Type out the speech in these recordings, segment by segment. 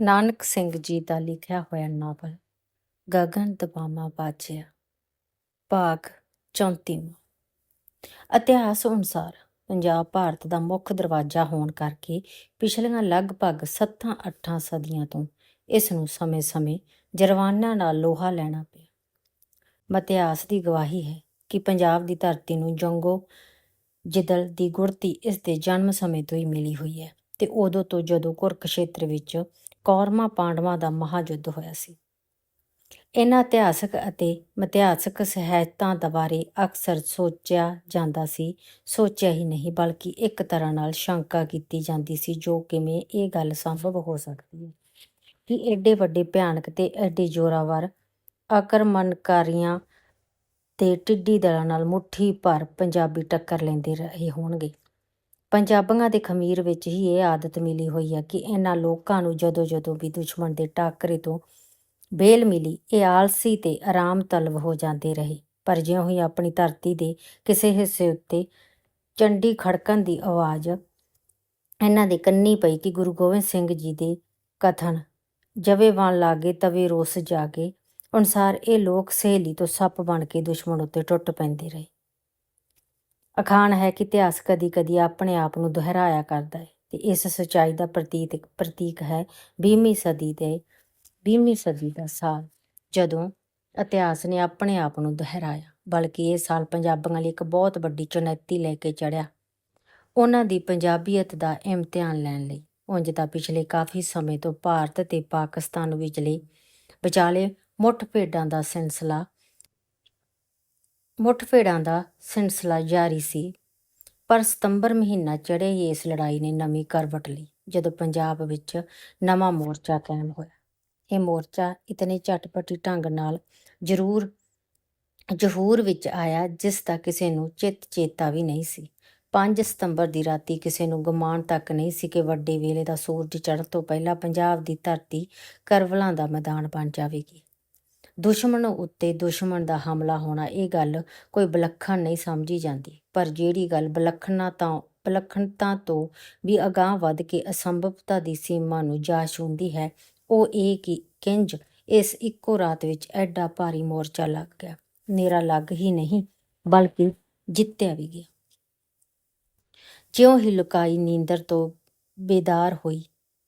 ਨਾਨਕ ਸਿੰਘ ਜੀ ਦਾ ਲਿਖਿਆ ਹੋਇਆ ਨਾਵਲ ਗਗਨ ਦਬਾਮਾ ਬਾਜਿਆ ਭਾਗ 34 ਇਤਿਹਾਸ ਅਨੁਸਾਰ ਪੰਜਾਬ ਭਾਰਤ ਦਾ ਮੁੱਖ ਦਰਵਾਜ਼ਾ ਹੋਣ ਕਰਕੇ ਪਿਛਲੀਆਂ ਲਗਭਗ 7-8 ਸਦੀਆਂ ਤੋਂ ਇਸ ਨੂੰ ਸਮੇਂ-ਸਮੇਂ ਜਰਵਾਨਾਂ ਨਾਲ ਲੋਹਾ ਲੈਣਾ ਪਿਆ। ਮਤਿਹਾਸ ਦੀ ਗਵਾਹੀ ਹੈ ਕਿ ਪੰਜਾਬ ਦੀ ਧਰਤੀ ਨੂੰ ਜੰਗੋ ਜਿਦਲ ਦੀ ਗੁੜਤੀ ਇਸ ਦੇ ਜਨਮ ਸਮੇਂ ਤੋਂ ਹੀ ਮਿਲੀ ਹੋਈ ਹੈ ਤੇ ਉਦੋਂ ਤੋਂ ਜਦੋਂ ਕੁਰਕਸ਼ੇਤਰ ਵਿੱਚ ਕੌਰਵਾਂ ਪਾਂਡਵਾਂ ਦਾ ਮਹਾਯੁੱਧ ਹੋਇਆ ਸੀ। ਇਹਨਾਂ ਇਤਿਹਾਸਕ ਅਤੇ ਮਿਥਿਹਾਸਕ ਸਹਾਇਤਾਂ ਬਾਰੇ ਅਕਸਰ ਸੋਚਿਆ ਜਾਂਦਾ ਸੀ। ਸੋਚਿਆ ਹੀ ਨਹੀਂ, ਬਲਕਿ ਇੱਕ ਤਰ੍ਹਾਂ ਨਾਲ ਸ਼ੰਕਾ ਕੀਤੀ ਜਾਂਦੀ ਸੀ, ਜੋ ਕਿਵੇਂ ਇਹ ਗੱਲ ਸੰਭਵ ਹੋ ਸਕਦੀ ਹੈ ਕਿ ਐਡੇ ਵੱਡੇ ਭਿਆਨਕ ਤੇ ਐਡੇ ਜ਼ੋਰਾਵਰ ਆਕਰਮਣਕਾਰੀਆਂ ਤੇ ਟਿੱਡੀ ਦਲਾਂ ਨਾਲ ਮੁੱਠੀ ਭਰ ਪੰਜਾਬੀ ਟੱਕਰ ਲੈਂਦੇ ਰਹੇ ਹੋਣਗੇ। ਪੰਜਾਬੀਆਂ ਦੇ ਖਮੀਰ ਵਿੱਚ ਹੀ ਇਹ ਆਦਤ ਮਿਲੀ ਹੋਈ ਹੈ ਕਿ ਇਹਨਾਂ ਲੋਕਾਂ ਨੂੰ ਜਦੋਂ ਜਦੋਂ ਵੀ ਦੁਸ਼ਮਣ ਦੇ ਟਾਕਰੇ ਤੋਂ ਬੇਲ ਮਿਲੀ, ਇਹ ਆਲਸੀ ਤੇ ਆਰਾਮ ਤਲਬ ਹੋ ਜਾਂਦੇ ਰਹੇ। ਪਰ ਜਿਉਂ ਹੀ ਆਪਣੀ ਧਰਤੀ ਦੇ ਕਿਸੇ ਹਿੱਸੇ ਉੱਤੇ ਚੰਡੀ ਖੜਕਣ ਦੀ ਆਵਾਜ਼ ਇਹਨਾਂ ਦੇ ਕੰਨੀ ਪਈ ਕਿ ਗੁਰੂ ਗੋਬਿੰਦ ਸਿੰਘ ਜੀ ਦੇ ਕਥਨ, ਜਵੇ ਵਣ ਲਾਗੇ ਤਵੇ ਰੋਸ ਜਾਗੇ, ਅਨੁਸਾਰ ਇਹ ਲੋਕ ਸਹੇਲੀ ਤੋਂ ਸੱਪ ਬਣ ਕੇ ਦੁਸ਼ਮਣ ਉੱਤੇ ਟੁੱਟ ਪੈਂਦੇ ਰਹੇ। ਅਖਾਣ ਹੈ ਕਿ ਇਤਿਹਾਸ ਕਦੀ-ਕਦੀ ਆਪਣੇ ਆਪ ਨੂੰ ਦੁਹਰਾਇਆ ਕਰਦਾ ਹੈ ਤੇ ਇਸ ਸਚਾਈ ਦਾ ਪ੍ਰਤੀਤ ਪ੍ਰਤੀਕ ਹੈ 20ਵੀਂ ਸਦੀ ਦੇ 20ਵੀਂ ਸਦੀ ਦਾ ਸਾਲ, ਜਦੋਂ ਇਤਿਹਾਸ ਨੇ ਆਪਣੇ ਆਪ ਨੂੰ ਦੁਹਰਾਇਆ, ਬਲਕਿ ਇਹ ਸਾਲ ਪੰਜਾਬੀਆਂ ਲਈ ਇੱਕ ਬਹੁਤ ਵੱਡੀ ਚੁਣੌਤੀ ਲੈ ਕੇ ਚੜਿਆ ਉਹਨਾਂ ਦੀ ਪੰਜਾਬੀਅਤ ਦਾ ਇਮਤਿਹਾਨ ਲੈਣ ਲਈ, ਉਂਝ ਤਾਂ ਪਿਛਲੇ ਕਾਫੀ ਸਮੇਂ ਤੋਂ ਭਾਰਤ ਤੇ ਪਾਕਿਸਤਾਨ ਵਿਚਲੇ ਵਿਚਾਲੇ ਮੁੱਠਭੇੜਾਂ ਦਾ ਸਿਲਸਿਲਾ ਮੁੱਠਭੇੜਾਂ ਦਾ ਸਿਲਸਿਲਾ ਜਾਰੀ ਸੀ, ਪਰ ਸਤੰਬਰ ਮਹੀਨਾ ਚੜ੍ਹੇ ਹੀ ਇਸ ਲੜਾਈ ਨੇ ਨਵੀਂ ਕਰਵਟ ਲਈ, ਜਦੋਂ ਪੰਜਾਬ ਵਿੱਚ ਨਵਾਂ ਮੋਰਚਾ ਕਾਇਮ ਹੋਇਆ। ਇਹ ਮੋਰਚਾ ਇਤਨੇ ਝਟਪਟੀ ਢੰਗ ਨਾਲ ਜ਼ਰੂਰ, ਜ਼ਹੂਰ ਵਿੱਚ ਆਇਆ, ਜਿਸ ਦਾ ਕਿਸੇ ਨੂੰ ਚਿੱਤ ਚੇਤਾ ਵੀ ਨਹੀਂ ਸੀ। 5 ਸਤੰਬਰ ਦੀ ਰਾਤੀ ਕਿਸੇ ਨੂੰ ਗੁਮਾਨ ਤੱਕ ਨਹੀਂ ਸੀ ਕਿ ਵੱਡੇ ਵੇਲੇ ਦਾ ਸੂਰਜ ਚੜ੍ਹਨ ਤੋਂ ਪਹਿਲਾਂ ਪੰਜਾਬ ਦੀ ਧਰਤੀ ਕਰਵਲਾਂ ਦਾ ਮੈਦਾਨ ਬਣ ਜਾਵੇਗੀ। ਦੁਸ਼ਮਣ ਉੱਤੇ ਦੁਸ਼ਮਣ ਦਾ ਹਮਲਾ ਹੋਣਾ, ਇਹ ਗੱਲ ਕੋਈ ਬਲੱਖਣ ਨਹੀਂ ਸਮਝੀ ਜਾਂਦੀ। ਪਰ ਜਿਹੜੀ ਗੱਲ ਬਲੱਖਣਾ ਤਾਂ ਬਲੱਖਣਤਾ ਤੋਂ ਵੀ ਅਗਾਹ ਵੱਧ ਕੇ ਅਸੰਭਵਤਾ ਦੀ ਸੀਮਾ ਨੂੰ ਜਾ ਛੂੰਹਦੀ ਹੈ, ਉਹ ਇਹ ਕਿ ਕਿੰਜ ਇਸ ਇੱਕੋ ਰਾਤ ਵਿੱਚ ਐਡਾ ਭਾਰੀ ਮੋਰਚਾ ਲੱਗ ਗਿਆ। ਨੇਰਾ ਲੱਗ ਹੀ ਨਹੀਂ, ਬਲਕਿ ਜਿੱਤਿਆ ਵੀ ਗਿਆ। ਜਿਉਂ ਹੀ ਲੁਕਾਈ ਨੀਂਦਰ ਤੋਂ ਬੇਦਾਰ ਹੋਈ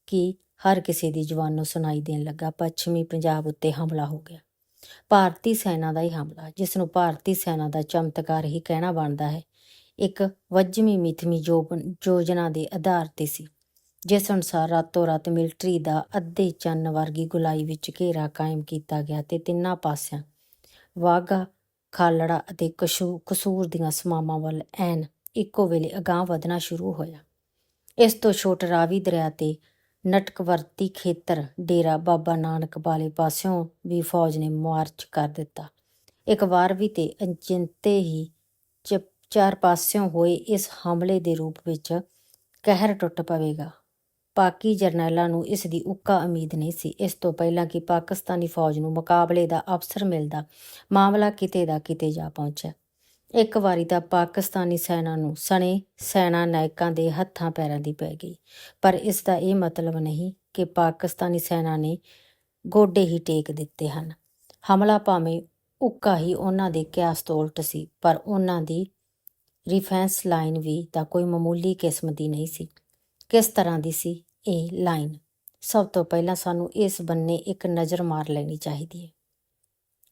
ਕਿ ਹਰ ਕਿਸੇ ਦੀ ਜ਼ੁਬਾਨ ਨੂੰ ਸੁਣਾਈ ਦੇਣ ਲੱਗਾ, ਪੱਛਮੀ ਪੰਜਾਬ ਉੱਤੇ ਹਮਲਾ ਹੋ ਗਿਆ। ਭਾਰਤੀ ਸੈਨਾ ਦਾ ਹੀ ਹਮਲਾ ਜਿਸ ਨੂੰ ਭਾਰਤੀ ਸੈਨਾ ਦਾ ਚਮਤਕਾਰ ਹੀ ਕਹਿਣਾ ਬਣਦਾ ਹੈ। ਇੱਕ ਵਜਮੀ ਮਿਥਮੀ ਯੋਜਨਾ ਦੇ ਆਧਾਰ ਤੇ ਸੀ, ਜਿਸ ਅਨੁਸਾਰ ਰਾਤੋਂ ਰਾਤ ਮਿਲਟਰੀ ਦਾ ਅੱਧੇ ਚੰਨ ਵਰਗੀ ਗੁਲਾਈ ਵਿੱਚ ਘੇਰਾ ਕਾਇਮ ਕੀਤਾ ਗਿਆ ਤੇ ਤਿੰਨਾਂ ਪਾਸਿਆਂ ਵਾਗਾ ਖਾਲੜਾ ਅਤੇ ਕਸ਼ੂ, ਕਸੂਰ ਦੀਆਂ ਸਮਾਵਾਂ ਵੱਲ ਐਨ ਇੱਕੋ ਵੇਲੇ ਅਗਾਹ ਵਧਣਾ ਸ਼ੁਰੂ ਹੋਇਆ। ਇਸ ਤੋਂ ਛੋਟ ਰਾਵੀ ਦਰਿਆ ਤੇ ਨਟਕਵਰਤੀ ਖੇਤਰ, ਡੇਰਾ ਬਾਬਾ ਨਾਨਕ ਵਾਲੇ ਪਾਸਿਓਂ ਵੀ ਫੌਜ ਨੇ ਮਾਰਚ ਕਰ ਦਿੱਤਾ। ਇੱਕ ਵਾਰ ਵੀ ਤੇ ਅਚਿੰਤੇ ਹੀ ਚਾਰ ਪਾਸਿਓਂ ਹੋਏ ਇਸ ਹਮਲੇ ਦੇ ਰੂਪ ਵਿੱਚ ਕਹਿਰ ਟੁੱਟ ਪਵੇਗਾ। ਪਾਕੀ ਜਰਨੈਲਾਂ ਨੂੰ ਇਸ ਦੀ ਉੱਕਾ ਉਮੀਦ ਨਹੀਂ ਸੀ। ਇਸ ਤੋਂ ਪਹਿਲਾਂ ਕਿ ਪਾਕਿਸਤਾਨੀ ਫੌਜ ਨੂੰ ਮੁਕਾਬਲੇ ਦਾ ਅਵਸਰ ਮਿਲਦਾ, ਮਾਮਲਾ ਕਿਤੇ ਦਾ ਕਿਤੇ ਜਾ ਪਹੁੰਚਿਆ। ਇੱਕ ਵਾਰੀ ਤਾਂ ਪਾਕਿਸਤਾਨੀ ਸੈਨਾ ਨੂੰ ਸਣੇ ਸੈਨਾ ਨਾਇਕਾਂ ਦੇ ਹੱਥਾਂ ਪੈਰਾਂ ਦੀ ਪੈ ਗਈ। ਪਰ ਇਸ ਦਾ ਇਹ ਮਤਲਬ ਨਹੀਂ ਕਿ ਪਾਕਿਸਤਾਨੀ ਸੈਨਾ ਨੇ ਗੋਡੇ ਹੀ ਟੇਕ ਦਿੱਤੇ ਹਨ। ਹਮਲਾ ਭਾਵੇਂ ਉੱਕਾ ਹੀ ਉਹਨਾਂ ਦੇ ਕਿਆਸ ਤੋਂ ਉਲਟ ਸੀ, ਪਰ ਉਹਨਾਂ ਦੀ ਰਿਫੈਂਸ ਲਾਈਨ ਵੀ ਤਾਂ ਕੋਈ ਮਾਮੂਲੀ ਕਿਸਮ ਦੀ ਨਹੀਂ ਸੀ। ਕਿਸ ਤਰ੍ਹਾਂ ਦੀ ਸੀ ਇਹ ਲਾਈਨ? ਸਭ ਤੋਂ ਪਹਿਲਾਂ ਸਾਨੂੰ ਇਸ ਬੰਨੇ ਇੱਕ ਨਜ਼ਰ ਮਾਰ ਲੈਣੀ ਚਾਹੀਦੀ ਹੈ।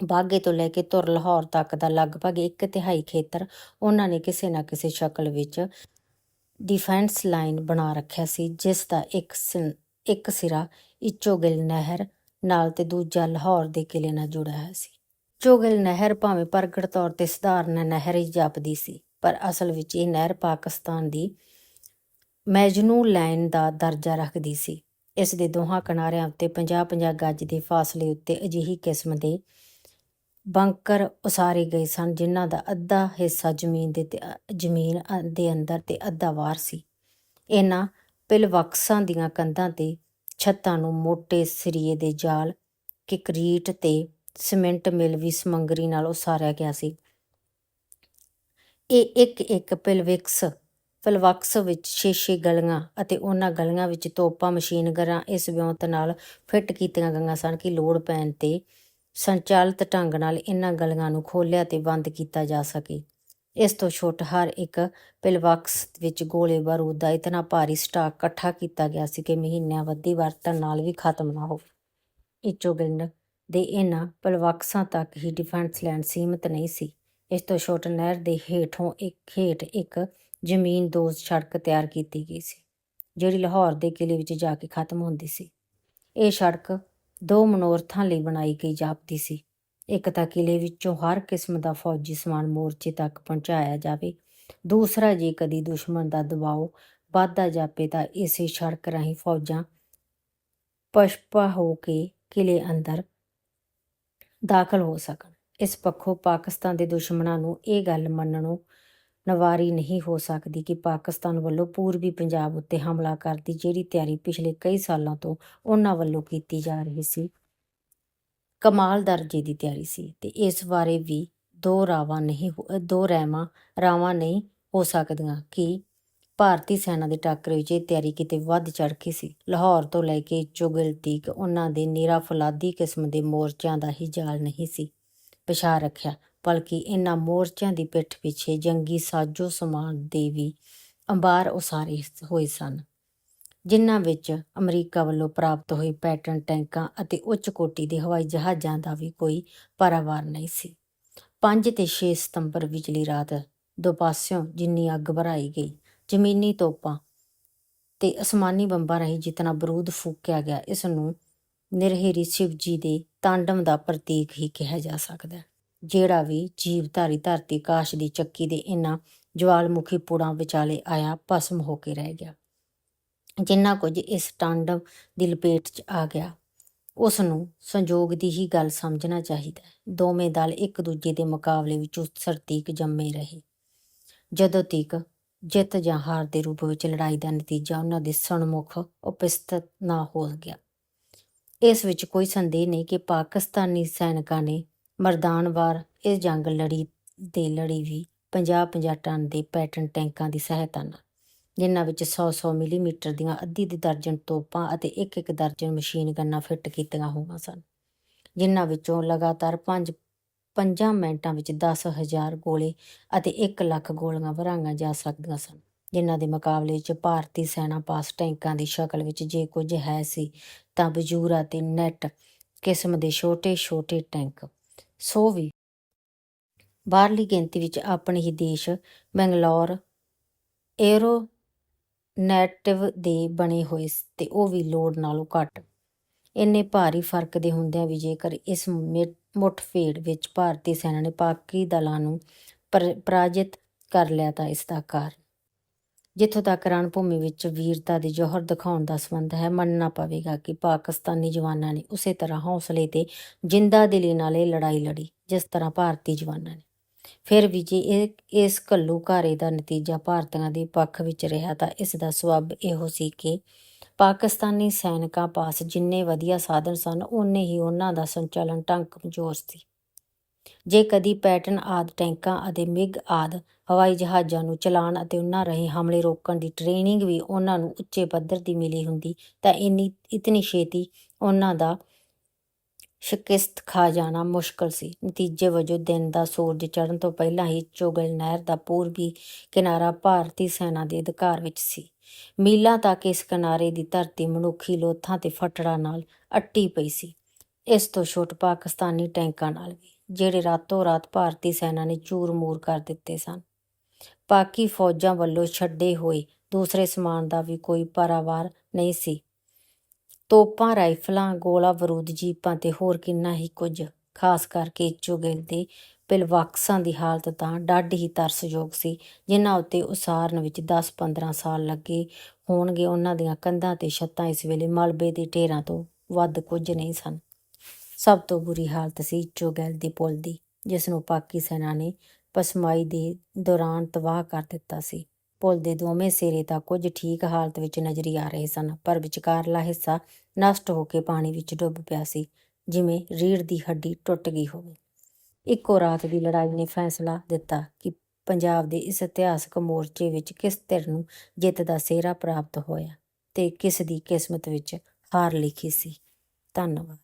ਬਾਗੇ ਤੋਂ ਲੈ ਕੇ ਤੁਰ ਲਾਹੌਰ ਤੱਕ ਦਾ ਲਗਭਗ ਇੱਕ ਤਿਹਾਈ ਖੇਤਰ ਉਹਨਾਂ ਨੇ ਕਿਸੇ ਨਾ ਕਿਸੇ ਸ਼ਕਲ ਵਿੱਚ ਡਿਫੈਂਸ ਲਾਈਨ ਬਣਾ ਰੱਖਿਆ ਸੀ, ਜਿਸ ਦਾ ਇੱਕ ਇੱਕ ਸਿਰਾ ਇਚੋਗਿਲ ਨਹਿਰ ਨਾਲ ਤੇ ਦੂਜਾ ਲਾਹੌਰ ਦੇ ਕਿਲੇ ਨਾਲ ਜੁੜਿਆ ਹੋਇਆ ਸੀ। ਚੋਗਿਲ ਨਹਿਰ ਭਾਵੇਂ ਪ੍ਰਗਟ ਤੌਰ ਤੇ ਸਧਾਰਨ ਨਹਿਰ ਹੀ ਜਾਪਦੀ ਸੀ, ਪਰ ਅਸਲ ਵਿੱਚ ਇਹ ਨਹਿਰ ਪਾਕਿਸਤਾਨ ਦੀ ਮੈਜਨੂ ਲਾਈਨ ਦਾ ਦਰਜਾ ਰੱਖਦੀ ਸੀ। ਇਸ ਦੇ ਦੋਹਾਂ ਕਿਨਾਰਿਆਂ ਉੱਤੇ 50-50 ਗੱਜ ਦੇ ਫਾਸਲੇ ਉੱਤੇ ਅਜਿਹੀ ਕਿਸਮ ਦੇ ਬੰਕਰ ਉਸਾਰੇ ਗਏ ਸਨ, ਜਿਨ੍ਹਾਂ ਦਾ ਅੱਧਾ ਹਿੱਸਾ ਜ਼ਮੀਨ ਦੇ ਤੇ, ਜ਼ਮੀਨ ਦੇ ਅੰਦਰ ਤੇ ਅੱਧਾ ਬਾਹਰ ਸੀ। ਇਹਨਾਂ ਪਿਲਵਕਸਾਂ ਦੀਆਂ ਕੰਧਾਂ ਤੇ ਛੱਤਾਂ ਨੂੰ ਮੋٹے ਸਰੀਏ ਦੇ ਜਾਲ, ਕਿਕਰੀਟ ਤੇ ਸਿਮੈਂਟ ਮਿਲ ਵੀ ਸਮੰਗਰੀ ਨਾਲ ਉਸਾਰਿਆ ਗਿਆ ਸੀ। ਇਹ ਇੱਕ ਇੱਕ ਪਿਲਵਿਕਸ, ਪਿਲਵਕਸ ਵਿੱਚ 6-6 ਗਲੀਆਂ ਅਤੇ ਉਹਨਾਂ ਗਲੀਆਂ ਵਿੱਚ ਤੋਪਾਂ, ਮਸ਼ੀਨ ਗਰਾਂ ਇਸ ਵਿਉਂਤ ਨਾਲ ਫਿੱਟ ਕੀਤੀਆਂ ਗਈਆਂ ਸਨ ਕਿ ਲੋੜ ਪੈਣ ਤੇ ਸੰਚਾਲਿਤ ਢੰਗ ਨਾਲ ਇਹਨਾਂ ਗਲੀਆਂ ਨੂੰ ਖੋਲ੍ਹਿਆ ਤੇ ਬੰਦ ਕੀਤਾ ਜਾ ਸਕੇ। ਇਸ ਤੋਂ ਛੁੱਟ ਹਰ ਇੱਕ ਪਿਲਵਾਕਸ ਵਿੱਚ ਗੋਲੇ ਬਾਰੂਦ ਦਾ ਇਤਨਾ ਭਾਰੀ ਸਟਾਕ ਇਕੱਠਾ ਕੀਤਾ ਗਿਆ ਸੀ ਕਿ ਮਹੀਨਿਆਂ ਵੱਧੀ ਵਰਤਣ ਨਾਲ ਵੀ ਖਤਮ ਨਾ ਹੋਵੇ। ਇਚੋਗਿੰਡ ਦੇ ਇਹਨਾਂ ਪਿਲਵਕਸਾਂ ਤੱਕ ਹੀ ਡਿਫੈਂਸ ਲੈਂਡ ਸੀਮਿਤ ਨਹੀਂ ਸੀ। ਇਸ ਤੋਂ ਛੋਟ ਨਹਿਰ ਦੇ ਹੇਠੋਂ ਇੱਕ, ਹੇਠ ਇੱਕ ਜ਼ਮੀਨ ਦੋਜ਼ ਸੜਕ ਤਿਆਰ ਕੀਤੀ ਗਈ ਸੀ, ਜਿਹੜੀ ਲਾਹੌਰ ਦੇ ਕਿਲੇ ਵਿੱਚ ਜਾ ਕੇ ਖਤਮ ਹੁੰਦੀ ਸੀ। ਇਹ ਸੜਕ ਦੋ ਮਨੋਰਥਾਂ ਲਈ ਬਣਾਈ ਗਈ ਜਾਪਦੀ ਸੀ। ਇੱਕ ਤਾਂ ਕਿਲੇ ਵਿੱਚੋਂ ਹਰ ਕਿਸਮ ਦਾ ਫੌਜੀ ਸਮਾਨ ਮੋਰਚੇ ਤੱਕ ਪਹੁੰਚਾਇਆ ਜਾਵੇ। ਦੂਸਰਾ, ਜੇ ਕਦੀ ਦੁਸ਼ਮਣ ਦਾ ਦਬਾਅ ਵੱਧਦਾ ਜਾਪੇ ਤਾਂ ਇਸੇ ਸੜਕ ਰਾਹੀਂ ਫੌਜਾਂ ਪਸ਼ਪਾ ਹੋ ਕੇ ਕਿਲੇ ਅੰਦਰ ਦਾਖਲ ਹੋ ਸਕਣ। ਇਸ ਪੱਖੋਂ ਪਾਕਿਸਤਾਨ ਦੇ ਦੁਸ਼ਮਣਾਂ ਨੂੰ ਇਹ ਗੱਲ ਮੰਨਣੋਂ ਨਵਾਰੀ ਨਹੀਂ ਹੋ ਸਕਦੀ ਕਿ ਪਾਕਿਸਤਾਨ ਵੱਲੋਂ ਪੂਰਬੀ ਪੰਜਾਬ ਉੱਤੇ ਹਮਲਾ ਕਰਨ ਦੀ ਜਿਹੜੀ ਤਿਆਰੀ ਪਿਛਲੇ ਕਈ ਸਾਲਾਂ ਤੋਂ ਉਹਨਾਂ ਵੱਲੋਂ ਕੀਤੀ ਜਾ ਰਹੀ ਸੀ। ਕਮਾਲ ਦਰਜੇ ਦੀ ਤਿਆਰੀ ਸੀ ਤੇ ਇਸ ਬਾਰੇ ਵੀ ਦੋ ਰਾਵਾਂ ਨਹੀਂ ਦੋ ਰਹਿਮਾਂ ਰਾਵਾਂ ਨਹੀਂ ਹੋ ਸਕਦੀਆਂ ਕਿ ਭਾਰਤੀ ਸੈਨਾ ਦੇ ਟਾਕਰੇ ਵਿੱਚ ਇਹ ਤਿਆਰੀ ਕਿਤੇ ਵੱਧ ਚੜ੍ਹ ਕੇ ਸੀ। ਲਾਹੌਰ ਤੋਂ ਲੈ ਕੇ ਚੁਗਲ ਤੀਕ ਉਹਨਾਂ ਦੇ ਨਿਰਾ ਫੌਲਾਦੀ ਕਿਸਮ ਦੇ ਮੋਰਚਿਆਂ ਦਾ ਹੀ ਜਾਲ ਨਹੀਂ ਸੀ। ਪਛਾ ਰੱਖਿਆ ਬਲਕਿ ਇਹਨਾਂ ਮੋਰਚਿਆਂ ਦੀ ਪਿੱਠ ਪਿੱਛੇ ਜੰਗੀ ਸਾਜੋ ਸਮਾਨ ਦੇ ਵੀ ਅੰਬਾਰ ਉਸਾਰੇ ਹੋਏ ਸਨ, ਜਿਨ੍ਹਾਂ ਵਿੱਚ ਅਮਰੀਕਾ ਵੱਲੋਂ ਪ੍ਰਾਪਤ ਹੋਏ ਪੈਟਰਨ ਟੈਂਕਾਂ ਅਤੇ ਉੱਚ ਕੋਟੀ ਦੇ ਹਵਾਈ ਜਹਾਜ਼ਾਂ ਦਾ ਵੀ ਕੋਈ ਪਾਰਾਵਾਰ ਨਹੀਂ ਸੀ। 5 ਤੇ 6 ਸਤੰਬਰ ਵਿਚਲੀ ਰਾਤ ਦੋ ਪਾਸਿਓਂ ਜਿੰਨੀ ਅੱਗ ਭਰਾਈ ਗਈ, ਜ਼ਮੀਨੀ ਤੋਪਾਂ ਤੇ ਅਸਮਾਨੀ ਬੰਬਾਂ ਰਾਹੀਂ ਜਿਤਨਾ ਬਰੂਦ ਫੂਕਿਆ ਗਿਆ, ਇਸ ਨੂੰ ਨਿਰਹੇਰੀ ਸ਼ਿਵਜੀ ਦੇ ਤਾਂਡਵ ਦਾ ਪ੍ਰਤੀਕ ਹੀ ਕਿਹਾ ਜਾ ਸਕਦਾ ਹੈ। ਜਿਹੜਾ ਵੀ ਜੀਵਧਾਰੀ ਧਰਤੀ ਕਾਸ਼ ਦੀ ਚੱਕੀ ਦੇ ਇਨ੍ਹਾਂ ਜਵਾਲਮੁਖੀ ਪੁੜਾਂ ਵਿਚਾਲੇ ਆਇਆ, ਭਸਮ ਹੋ ਕੇ ਰਹਿ ਗਿਆ। ਜਿੰਨਾ ਕੁਝ ਇਸ ਤਾਂਡਵ ਦੀ ਲਪੇਟ 'ਚ ਆ ਗਿਆ ਉਸ ਨੂੰ ਸੰਜੋਗ ਦੀ ਹੀ ਗੱਲ ਸਮਝਣਾ ਚਾਹੀਦਾ ਹੈ। ਦੋਵੇਂ ਦਲ ਇੱਕ ਦੂਜੇ ਦੇ ਮੁਕਾਬਲੇ ਵਿੱਚ ਸਰਤੀਕ ਜੰਮੇ ਰਹੇ। ਜਦੋਂ ਤੀਕ ਜਿੱਤ ਜਾਂ ਹਾਰ ਦੇ ਰੂਪ ਵਿੱਚ ਲੜਾਈ ਦਾ ਨਤੀਜਾ ਉਹਨਾਂ ਦੇ ਸਨਮੁਖ ਉਪਸਥਿਤ ਨਾ ਹੋ ਗਿਆ। ਇਸ ਵਿੱਚ ਕੋਈ ਸੰਦੇਹ ਨਹੀਂ ਕਿ ਪਾਕਿਸਤਾਨੀ ਸੈਨਿਕਾਂ ਨੇ ਮਰਦਾਨਵਾਰ ਇਹ ਜੰਗ ਲੜੀ ਦੇ ਲੜੀ ਵੀ 50-50 ਟਨ ਦੇ ਪੈਟਰਨ ਟੈਂਕਾਂ ਦੀ ਸਹਾਇਤਾ ਨਾਲ, ਜਿਨ੍ਹਾਂ ਵਿੱਚ 100-100 ਮਿਲੀਮੀਟਰ ਦੀਆਂ ਅੱਧੀ ਦੀ ਦਰਜਨ ਤੋਪਾਂ ਅਤੇ ਇੱਕ-ਇੱਕ ਦਰਜਨ ਮਸ਼ੀਨ ਗੰਨਾਂ ਫਿੱਟ ਕੀਤੀਆਂ ਹੋਈਆਂ ਸਨ, ਜਿਨ੍ਹਾਂ ਵਿੱਚੋਂ ਲਗਾਤਾਰ 5 ਪੰਜਾਂ ਮਿੰਟਾਂ ਵਿੱਚ 10000 ਗੋਲੇ ਅਤੇ 1 ਲੱਖ ਗੋਲੀਆਂ ਭਰਾਈਆਂ ਜਾ ਸਕਦੀਆਂ ਸਨ, ਜਿਨ੍ਹਾਂ ਦੇ ਮੁਕਾਬਲੇ 'ਚ ਭਾਰਤੀ ਸੈਨਾ ਪਾਸ ਟੈਂਕਾਂ ਦੀ ਸ਼ਕਲ ਵਿੱਚ ਜੇ ਕੁਝ ਹੈ ਸੀ ਤਾਂ ਬਜੂਰਾ ਤੇ ਨੈਟ ਕਿਸਮ ਦੇ ਛੋਟੇ-ਛੋਟੇ ਟੈਂਕ ਸੋ ਵੀ ਬਾਹਰਲੀ ਗਿਣਤੀ ਵਿੱਚ ਆਪਣੇ ਹੀ ਦੇਸ਼ ਬੰਗਲੌਰ ਏਰੋ ਨੈਟਿਵ ਦੇ ਬਣੇ ਹੋਏ ਤੇ ਉਹ ਵੀ ਲੋੜ ਨਾਲੋਂ ਘੱਟ। ਇੰਨੇ ਭਾਰੀ ਫ਼ਰਕ ਦੇ ਹੁੰਦਿਆਂ ਵੀ ਜੇਕਰ ਇਸ ਮਿ- ਮੁੱਠਭੇੜ ਵਿੱਚ ਭਾਰਤੀ ਸੈਨਾ ਨੇ ਪਾਕਿ ਦਲਾਂ ਨੂੰ ਪਰਾਜਿਤ ਕਰ ਲਿਆ ਤਾਂ ਇਸ ਦਾ ਕਾਰਨ ਜਿੱਥੋਂ ਤੱਕ ਰਣਭੂਮੀ ਵਿੱਚ ਵੀਰਤਾ ਦੇ ਜੋਹਰ ਦਿਖਾਉਣ ਦਾ ਸੰਬੰਧ ਹੈ, ਮੰਨਣਾ ਪਵੇਗਾ ਕਿ ਪਾਕਿਸਤਾਨੀ ਜਵਾਨਾਂ ਨੇ ਉਸੇ ਤਰ੍ਹਾਂ ਹੌਸਲੇ ਤੇ ਜਿੰਦਾ ਦਿਲੀ ਨਾਲ ਇਹ ਲੜਾਈ ਲੜੀ, ਜਿਸ ਤਰ੍ਹਾਂ ਭਾਰਤੀ ਜਵਾਨਾਂ ਨੇ। ਫਿਰ ਵੀ ਜੇ ਇਹ, ਇਸ ਘੱਲੂਘਾਰੇ ਦਾ ਨਤੀਜਾ ਭਾਰਤੀਆਂ ਦੇ ਪੱਖ ਵਿੱਚ ਰਿਹਾ ਤਾਂ ਇਸ ਦਾ ਸਬਬ ਇਹੋ ਸੀ ਕਿ ਪਾਕਿਸਤਾਨੀ ਸੈਨਿਕਾਂ ਪਾਸ ਜਿੰਨੇ ਵਧੀਆ ਸਾਧਨ ਸਨ, ਓਨੇ ਹੀ ਉਹਨਾਂ ਦਾ ਸੰਚਾਲਨ ਢੰਗ ਕਮਜ਼ੋਰ ਸੀ। ਜੇ ਕਦੀ ਪੈਟਰਨ ਆਦ, ਟੈਂਕਾਂ ਅਤੇ ਮਿਗ ਆਦ ਹਵਾਈ ਜਹਾਜ਼ਾਂ ਨੂੰ ਚਲਾਉਣ ਅਤੇ ਉਹਨਾਂ ਰਹੇ ਹਮਲੇ ਰੋਕਣ ਦੀ ਟ੍ਰੇਨਿੰਗ ਵੀ ਉਹਨਾਂ ਨੂੰ ਉੱਚੇ ਪੱਧਰ ਦੀ ਮਿਲੀ ਹੁੰਦੀ, ਤਾਂ ਇੰਨੀ, ਇਤਨੀ ਛੇਤੀ ਉਹਨਾਂ ਦਾ ਸ਼ਿਕਸਤ ਖਾ ਜਾਣਾ ਮੁਸ਼ਕਲ ਸੀ। ਨਤੀਜੇ ਵਜੋਂ ਦਿਨ ਦਾ ਸੂਰਜ ਚੜ੍ਹਨ ਤੋਂ ਪਹਿਲਾਂ ਹੀ ਚੋਗਲ ਨਹਿਰ ਦਾ ਪੂਰਬੀ ਕਿਨਾਰਾ ਭਾਰਤੀ ਸੈਨਾ ਦੇ ਅਧਿਕਾਰ ਵਿੱਚ ਸੀ। ਮੀਲਾਂ ਤੱਕ ਇਸ ਕਿਨਾਰੇ ਦੀ ਧਰਤੀ ਮਨੁੱਖੀ ਲੋਥਾਂ ਤੇ ਫਟੜਾ ਨਾਲ ਅੱਟੀ ਪਈ ਸੀ। ਇਸ ਤੋਂ ਛੋਟ ਪਾਕਿਸਤਾਨੀ ਟੈਂਕਾਂ ਨਾਲ ਵੀ। ਜਿਹੜੇ ਰਾਤੋਂ ਰਾਤ ਭਾਰਤੀ ਸੈਨਾ ਨੇ ਚੂਰ-ਮੂਰ ਕਰ ਦਿੱਤੇ ਸਨ। ਪਾਕੀ ਫੌਜਾਂ ਵੱਲੋਂ ਛੱਡੇ ਹੋਏ ਦੂਸਰੇ ਸਮਾਨ ਦਾ ਵੀ ਕੋਈ ਪਾਰਾਵਾਰ ਨਹੀਂ ਸੀ। ਤੋਪਾਂ, ਰਾਈਫਲਾਂ, ਗੋਲਾ ਬਰੂਦ ਜੀਪਾਂ ਤੇ ਹੋਰ ਕਿੰਨਾ ਹੀ ਕੁਝ, ਖਾਸ ਕਰਕੇ ਚੁਗਲ ਦੇ ਪਿਲਵਾਕਸਾਂ ਦੀ ਹਾਲਤ ਤਾਂ ਡੱਡ ਹੀ ਤਰਸਯੋਗ ਸੀ, ਜਿਨ੍ਹਾਂ ਉੱਤੇ ਉਸਾਰਨ ਵਿੱਚ 10-15 ਸਾਲ ਲੱਗੇ ਹੋਣਗੇ। ਉਹਨਾਂ ਦੀਆਂ ਕੰਧਾਂ ਤੇ ਛੱਤਾਂ ਇਸ ਵੇਲੇ ਮਲਬੇ ਦੇ ਢੇਰਾਂ ਤੋਂ ਵੱਧ ਕੁਝ ਨਹੀਂ ਸਨ। ਸਭ ਤੋਂ ਬੁਰੀ ਹਾਲਤ ਸੀ ਚੋਗੈਲ ਦੇ ਪੁਲ ਦੀ ਜਿਸ ਨੂੰ ਪਾਕੀ ਸੈਨਾ ਨੇ ਪਸਮਾਈ ਦੇ ਦੌਰਾਨ ਤਬਾਹ ਕਰ ਦਿੱਤਾ ਸੀ। ਪੁਲ ਦੇ ਦੋਵੇਂ ਸਿਰੇ ਤਾਂ ਕੁਝ ਠੀਕ ਹਾਲਤ ਵਿੱਚ ਨਜ਼ਰੀ ਆ ਰਹੇ ਸਨ, ਪਰ ਵਿਚਕਾਰਲਾ ਹਿੱਸਾ ਨਸ਼ਟ ਹੋ ਕੇ ਪਾਣੀ ਵਿੱਚ ਡੁੱਬ ਪਿਆ ਸੀ, ਜਿਵੇਂ ਰੀੜ ਦੀ ਹੱਡੀ ਟੁੱਟ ਗਈ ਹੋਵੇ। ਇੱਕੋ ਰਾਤ ਦੀ ਲੜਾਈ ਨੇ ਫੈਸਲਾ ਦਿੱਤਾ ਕਿ ਪੰਜਾਬ ਦੇ ਇਸ ਇਤਿਹਾਸਕ ਮੋਰਚੇ ਵਿੱਚ ਕਿਸ ਧਿਰ ਨੂੰ ਜਿੱਤ ਦਾ ਸਿਹਰਾ ਪ੍ਰਾਪਤ ਹੋਇਆ ਤੇ ਕਿਸ ਦੀ ਕਿਸਮਤ ਵਿੱਚ ਹਾਰ ਲਿਖੀ ਸੀ। ਧੰਨਵਾਦ।